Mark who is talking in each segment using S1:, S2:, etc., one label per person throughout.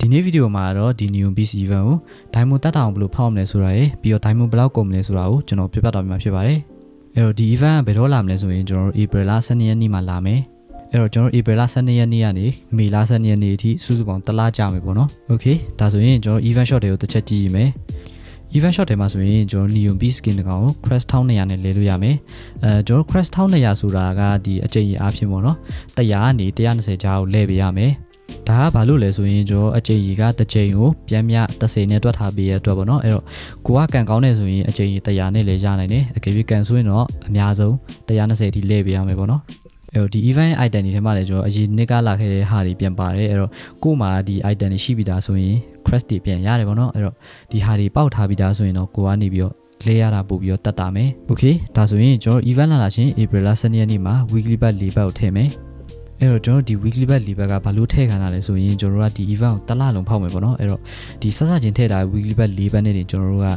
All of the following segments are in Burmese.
S1: ဒီနေ့ဗီဒီယိုမှာတော့ဒီ Neon Beast event ကို Diamond တက်တာအောင်ဘယ်လိုဖောက်မလဲဆိုတာရယ်ပြီးတော့ Diamond ဘယ်လောက်ကုန်မလဲဆိုတာကိုကျွန်တော်ပြပြတော့မှာဖြစ်ပါတယ်အဲ့တော့ဒီ event ကဘယ်တော့လာမလဲဆိုရင်ကျွန်တော်တို့ April လ12ရက်နေ့မှာလာမယ်အဲ့တော့ကျွန်တော် April လ12ရက်နေ့ကနေမေလ12ရက်နေ့အထိစုစုပေါင်းတစ်လကြာမယ်ပေါ့နော် Okay ဒါဆိုရင်ကျွန်တော် event shot တွေကိုတစ်ချက်ကြည့်ရမယ် event shot တွေမှာဆိုရင်ကျွန်တော် Neon Beast skin တကောင်ကို Crest 1200နဲ့လဲလို့ရမယ်အဲကျွန်တော် Crest 1200ဆိုတာကဒီအကြိမ်ကြီးအားဖြင့်ပေါ့နော်100ကနေ120ကြားကိုလဲပေးရမယ် ဒါကဘာလို့လဲဆိုရင်ကျွန်တော်အကြိမ်ကြီးကတစ်ကြိမ်ကိုပြန်မြ30နဲ့တွက်ထားပေးရတဲ့အတွက်ပေါ့နော်အဲ့တော့ကိုကကန်ကောင်းနေဆိုရင်အကြိမ်ကြီး100နဲ့လဲရနိုင်တယ်အကယ်၍ကန်ဆိုရင်တော့အများဆုံး120ထိလဲပေးရမယ်ပေါ့နော်အဲ့တော့ဒီ event item တွေထဲမှာလည်းကျွန်တော်အရင်နှစ်ကလာခဲ့တဲ့ဟာတွေပြန်ပါတယ်အဲ့တော့ကို့မှာဒီ item တွေရှိပြီးသားဆိုရင် crest တွေပြန်ရတယ်ပေါ့နော်အဲ့တော့ဒီဟာတွေပေါက်ထားပြီးသားဆိုရင်တော့ကိုကနေပြီးတော့လဲရတာပို့ပြီးတော့တတ်တာမယ်။ Okay ဒါဆိုရင်ကျွန်တော် event လာလာချင်း April လ12ရက်နေ့မှာ weekly bet ၄ဘတ်ကိုထည့်မယ်။ အဲ့တော့ကျွန်တော်ဒီ weekly bet ၄ဘတ်ကဘာလို့ထည့်ခံတာလဲဆိုရင်ကျွန်တော်တို့ကဒီ event ကိုတစ်လလုံးဖောက်မယ်ပေါ့နော်။အဲ့တော့ဒီဆက်ဆက်ချင်းထည့်တာ weekly bet ၄ဘတ်နဲ့တင်ကျွန်တော်တို့က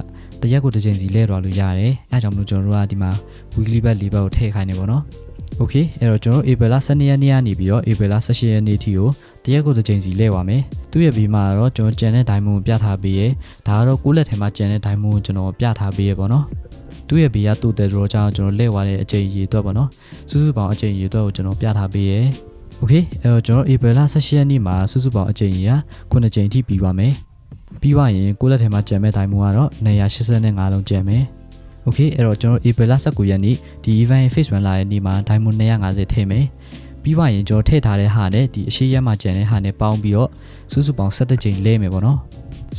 S1: တရက်ကိုတစ်ချိန်စီလဲသွားလို့ရတယ်။အဲအကြောင့်မလို့ကျွန်တော်တို့ကဒီမှာ weekly bet ၄ဘတ်ကိုထည့်ခိုင်းနေပေါ့နော်။ Okay အဲ့တော့ကျွန်တော် April လ12ရက်နေ့ကနေပြီးတော့ April လ18ရက်နေ့ထိကိုတရက်ကိုတစ်ချိန်စီလဲပါမယ်။သူ့ရဲ့ဘေးမှာတော့ကျွန်တော်ကြံတဲ့ diamond ကိုပြထားပေးရဲ။ဒါကတော့ကိုယ့်လက်ထဲမှာကြံတဲ့ diamond ကိုကျွန်တော်ပြထားပေးရဲပေါ့နော်။သူ့ရဲ့ဘေးကတူတယ်တော့ကြောင့်ကျွန်တော်လဲသွားတဲ့အချိန်ရေအတွက်ပေါ့နော်။စုစုပေါင်းအချိန်ရေအတွက်ကိုကျွန်တော်ပြထားပေးရဲ။ Okay အဲ့တော့ကျွန်တော် April လ18ရက်နေ့မှာစုစုပေါင်းအချိန်ရေက9ချိန်ထိပြီးပါမယ်။ပြီးသွားရင်ကိုယ့်လက်ထဲမှာကြံမဲ့ diamond ကတော့185လုံးကြံမယ်။ Okay အဲ့တော့ကျွန်တော် April 19ရက်နေ့ဒီ event face 1လာတဲ့နေ့မှာ diamond 250ထည့်မယ်။ပြီးပါရင်ကျွန်တော်ထည့်ထားတဲ့ဟာနဲ့ဒီအရှိရက်မှာကျန်တဲ့ဟာနဲ့ပေါင်းပြီးတော့စုစုပေါင်း17ချိန်လဲမယ်ပေါ့နော်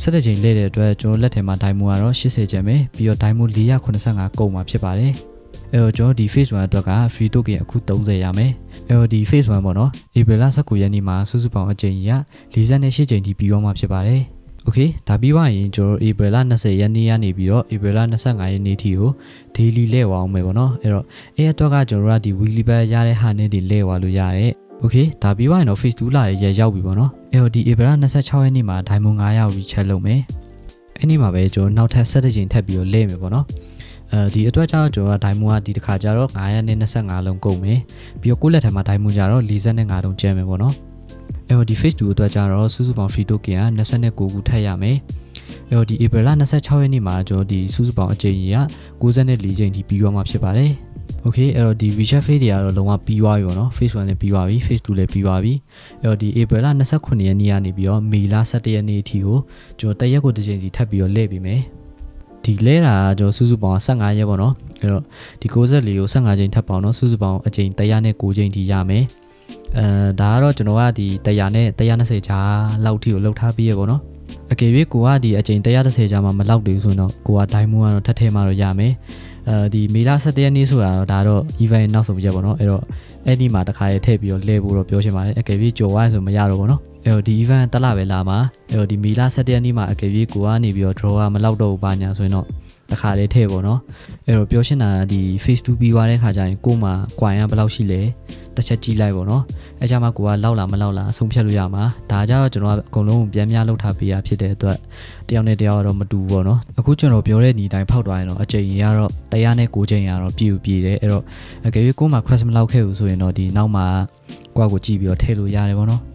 S1: 17ချိန်လဲတဲ့အတွက်ကျွန်တော်လက်ထဲမှာဒိုင်မိုကတော့80ကျန်မယ်ပြီးတော့ဒိုင်မို485ကုန်မှာဖြစ်ပါတယ် အဲတော့ကျွန်တော်ဒီ phase 1အတွက်က free token အခု30ရမယ်အဲတော့ဒီ phase 1ပေါ့နော် April 19ရက်နေ့မှာစုစုပေါင်းအချိန်ကြီးက48ချိန်ထိပြီးတော့မှာဖြစ်ပါတယ်โอเคဒါပြီးသွားရင်ကျွန်တော် April 20ရက်နေ့ကနေပြီးတော့ April 25ရက်နေ့ထိကို daily လဲဝအောင်မယ်ပေါ့နော်အဲ့တော့အဲ့အတွက်ကကျွန်တော်တို့ကဒီ weekly back ရတဲ့ဟာနဲ့ဒီလဲဝလို့ရတယ်โอเคဒါပြီးသွားရင်တော့ phase 2လာရရောက်ပြီပေါ့နော်အဲ့တော့ဒီ April 26ရက်နေ့မှာ diamond 9ရောက် recheck လုပ်မယ်အဲ့ဒီမှာပဲကျွန်တော်နောက်ထပ်7ချိန်ထပ်ပြီးတော့လဲမယ်ပေါ့နော် အဲဒီအတွက်ကျတော့ကျွန်တော်က diamond ကဒီတစ်ခါကျတော့925လုံးကုန်မယ်ပြီးတော့ကိုယ့်လက်ထက်မှာ diamond ကျတော့45လုံးကျန်မယ်ပေါ့နော်အဲ့တော့ဒီ phase 2အတွက်ကျတော့စုစုပေါင်း free token က29ခုထပ်ရမယ်အဲ့တော့ဒီ April 26ရက်နေ့မှာကျွန်တော်ဒီစုစုပေါင်းအကြိမ်ကြီးက94ကြိမ်ထိပြီးသွားမှာဖြစ်ပါတယ်။ Okay အဲ့တော့ဒီ WeChat Face တွေကတော့လုံးဝပြီးသွားပြီပေါ့နော် Face 1လည်းပြီးသွားပြီ Face 2လည်းပြီးသွားပြီအဲ့တော့ဒီ April 29ရက်နေ့ကနေပြီးတော့ May 17ရက်နေ့အထိကိုကျွန်တော်တရက်ကိုတစ်ချိန်စီထပ်ပြီးတော့လဲပေးမယ် ဒီလဲတာကကျွန်တော်စုစုပေါင်း15ရက်ပေါ့နော်အဲ့တော့ဒီ64ကို15ချိန်ထပ်ပေါင်းတော့စုစုပေါင်းအချိန်109ချိန်ထိရမယ်အဲဒါကတော့ကျွန်တော်ကဒီ100နဲ့120ချာလောက်ထိကိုလောက်ထားပြီးရပေါ့နော်အကယ်၍ကိုကဒီအချိန်130ကြာမှမလောက်သေးဘူးဆိုရင်တော့ကိုကဒိုင်းမွန်းကတော့ထပ်ထဲမှာတော့ရမယ်အဲဒီမေလ17ရက်နေ့ဆိုတာတော့ဒါတော့ event နောက်ဆုံးရက်ပေါ့နော်အဲ့တော့အဲ့ဒီမှာတခါရေးထည့်ပြီးတော့လဲဖို့တော့ပြောချင်ပါတယ်အကယ်၍ကြော်ဝိုင်းဆိုမရတော့ဘူးနော် အဲ့တော့ဒီ event တက်လာပဲလာမှာအဲ့တော့ဒီမေလ17ရက်နေ့မှာအကယ်၍ကိုကနေပြီးတော့ draw ကမလောက်တော့ဘူးပါညာဆိုရင်တော့တခါလေးထည့်ပေါ့နော်အဲ့တော့ပြောရှင်းတာဒီ face to ပြီးသွားတဲ့ခါကျရင်ကို့မှာ coin ကဘယ်လောက်ရှိလဲတစ်ချက်ကြည့်လိုက်ပေါ့နော်အဲကြမှာကိုကလောက်လာမလောက်လာအဆုံးဖြတ်လို့ရမှာဒါကြတော့ကျွန်တော်ကအကုန်လုံးပြန်များလောက်ထားပေးရဖြစ်တဲ့အတွက်တယောက်နဲ့တယောက်တော့မတူဘူးပေါ့နော်အခုကျွန်တော်ပြောတဲ့ညီတိုင်းဖောက်သွားရင်တော့အချိန်ကြီးကတော့တရားနဲ့ကိုချိန်ရတော့ပြည့်ပြည့်တယ်အဲ့တော့အကယ်၍ကိုမှ crash မလောက်ခဲ့ဘူးဆိုရင်တော့ဒီနောက်မှာကိုယ့်ကိုကြည့်ပြီးတော့ထည့်လို့ရတယ်ပေါ့နော်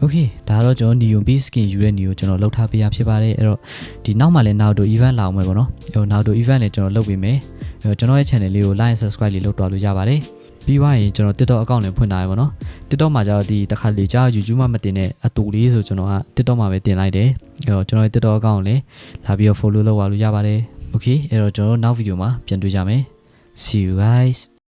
S1: โอเคဒါတော့ကျွန်တော် Neon Beast skin ယူတဲ့ Neo ကျွန်တော်လောက်ထားပေးရဖြစ်ပါတယ်အဲ့တော့ဒီနောက်မှာလည်းနောက်တော့ event လာအောင်မယ်ပေါ့နော်အဲ့တော့နောက်တော့ event လည်းကျွန်တော်လုပ်ပေးမယ်အဲ့တော့ကျွန်တော်ရဲ့ channel လေးကို like subscribe လေးလုပ်တော့လို့ရပါတယ်ပြီးသွားရင်ကျွန်တော် TikTok account လည်းဖွင့်ထားရပါတော့ TikTok မှာကျတော့ဒီတစ်ခါလေကြာ YouTube မှာမတင်တဲ့အတူလေးဆိုကျွန်တော်က TikTok မှာပဲတင်လိုက်တယ်အဲ့တော့ကျွန်တော်ရဲ့ TikTok account ကိုလည်းလာပြီးတော့ follow လုပ်ပါလို့ရပါတယ် Okay အဲ့တော့ကျွန်တော်နောက်ဗီဒီယိုမှာပြန်တွေ့ကြမယ် See you guys